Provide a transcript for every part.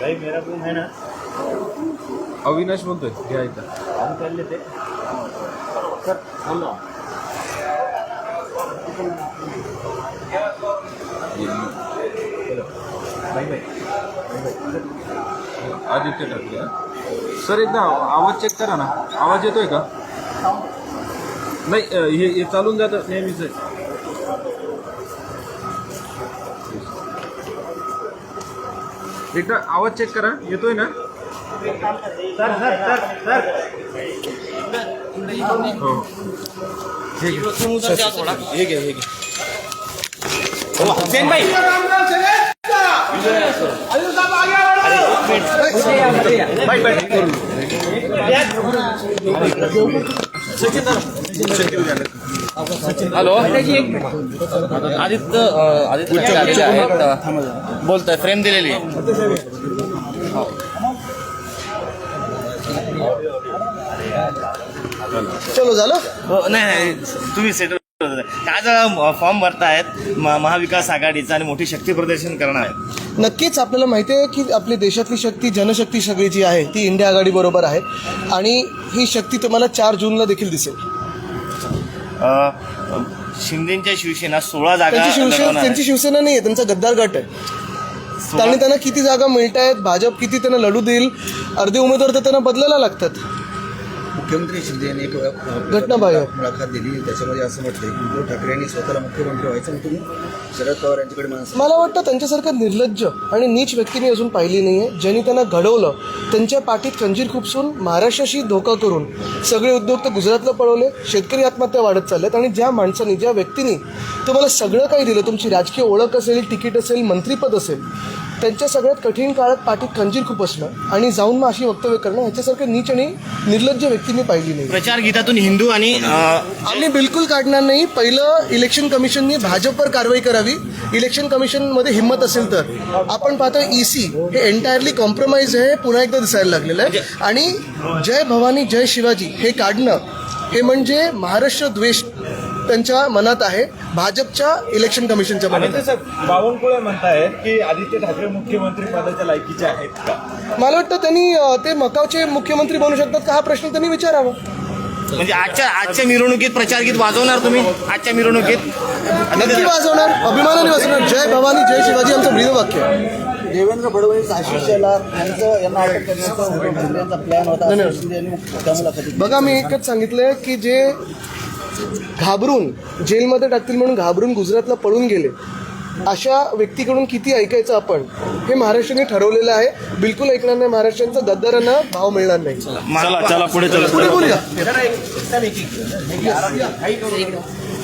भाई मेरा रूम है ना। अविनाश बोलतोय घ्या इथं हम कर लेते। सर बोलो भाई भाई आदित्य ठाकरे हा? सर एकदा आवाज चेक करा ना. आवाज येतोय का? नाही अ, हे हे चालून जातं नेहमीच. एकदा आवाज़ चेक करा. येतोय ना? Sir sir sir sir. हो. हे घे. हे घे हे हुसैन भाई. भाई भाई. हॅलो. आदित्य आदित्य आलेले आहेत? बोलतोय फ्रेम दिलेली. आहे चलो झालं? हो, नाही नाही तुम्ही सेटल आज फॉर्म भरतायत महाविकास आघाडीचा आणि मोठी शक्ती प्रदर्शन करणार आहेत. नक्कीच आपल्याला माहिती आहे की आपली देशातली शक्ती जनशक्ती सगळी जी आहे ती इंडिया आघाडी बरोबर आहे. आणि ही शक्ती तुम्हाला चार जूनला देखील दिसेल. शिंदेच्या शिवसेना सोळा जागा त्यांची शिवसेना लढवणार त्यांची आहे. शिवसेना नाही आहे त्यांचा गद्दार गट आहे. सोळा- आणि त्यांना किती जागा मिळत आहेत भाजप किती त्यांना लढू देईल अर्धे उमेदवार तर त्यांना बदलायला लागतात. मुख्यमंत्री शिंदे यांनी एक घटनाबाह्य. मुलाखत दिली त्याच्यामध्ये असं म्हटलंय की उद्धव ठाकरे यांनी स्वतःला मुख्यमंत्री व्हायचं तुम्ही शरद पवार यांच्याकडे मला वाटतं त्यांच्यासारखं निर्लज्ज आणि नीच व्यक्ती मी अजून पाहिली नाही आहे ज्यांनी त्यांना घडवलं त्यांच्या पाठीत खंजीर खुपसून महाराष्ट्राशी धोका करून सगळे उद्योग तर गुजरातला पळवले शेतकरी आत्महत्या वाढत चालल्यात आणि ज्या माणसाने ज्या व्यक्तीने तुम्हाला सगळं काही दिलं तुमची राजकीय ओळख असेल तिकीट असेल मंत्रीपद असेल त्यांच्या सगळ्यात कठीण काळात पाठीत खंजीर खूप असणं आणि जाऊन मग अशी वक्तव्य करणं ह्याच्यासारखं नीच आणि निर्लज्ज व्यक्ती मी पाहिली नाही. प्रचार गीतातून हिंदू आणि आम्ही बिलकुल काढणार नाही. पहिलं इलेक्शन कमिशननी भाजपवर कारवाई करावी. इलेक्शन कमिशनमध्ये हिंमत असेल तर. आपण पाहतोय ईसी हे एंटायरली कॉम्प्रोमाइज आहे पुन्हा एकदा दिसायला लागलेलं आहे. आणि जय भवानी जय शिवाजी हे काढणं हे म्हणजे महाराष्ट्र द्वेष. त्यांच्या मनात आहे. भाजपच्या इलेक्शन कमिशनच्या मनात आहे. बावनकुळे म्हणतायत की आदित्य ठाकरे मुख्यमंत्री पदाच्या लायकीचे आहेत का? मला वाटतं त्यांनी अं, ते मकावचे मुख्यमंत्री बनू शकतात का हा प्रश्न त्यांनी विचारावा. म्हणजे आजच्या आजच्या मिरवणुकीत प्रचार गीत वाजवणार तुम्ही? आजच्या मिरवणुकीत? नक्की वाजवणार. अभिमानाने वाजवणार. जय भवानी जय शिवाजी आमचं ब्रीदवाक्य आहे देवेंद्र फडणवीस आशिष शेलार यांचं यांना अटक करण्याचा प्लॅन होता असं. शिंदे यांनी बघा मी एकच सांगितलंय की जे घाबरून जेलमध्ये टाकतील म्हणून घाबरून गुजरातला पळून गेले अशा व्यक्तीकडून किती ऐकायचं आपण हे महाराष्ट्राने ठरवलेलं आहे बिलकुल ऐकणार नाही महाराष्ट्रांचा गद्दारांना भाव मिळणार नाही चला चला पुढे चला पुढे बोलूया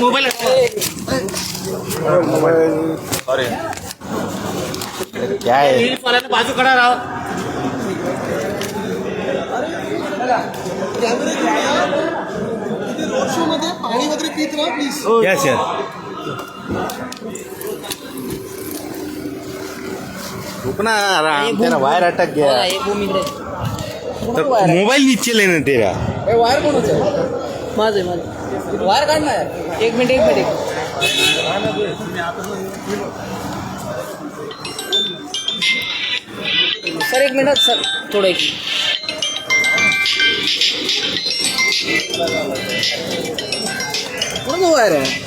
मोबाईल क्या है बाजू करा राव रोड शो मध्ये पाणी वगैरे पित राहा प्लीज यस यस रुकना आराम तेरा वायर मोबाईल नीचे लेने तेरा वायर कोणाचं आहे माझं आहे माझं. वायर काढ ना यार. एक मिनिट एक मिनिट. एक सर एक मिनिट सर. थोडं एक. कोणाचं वायर आहे?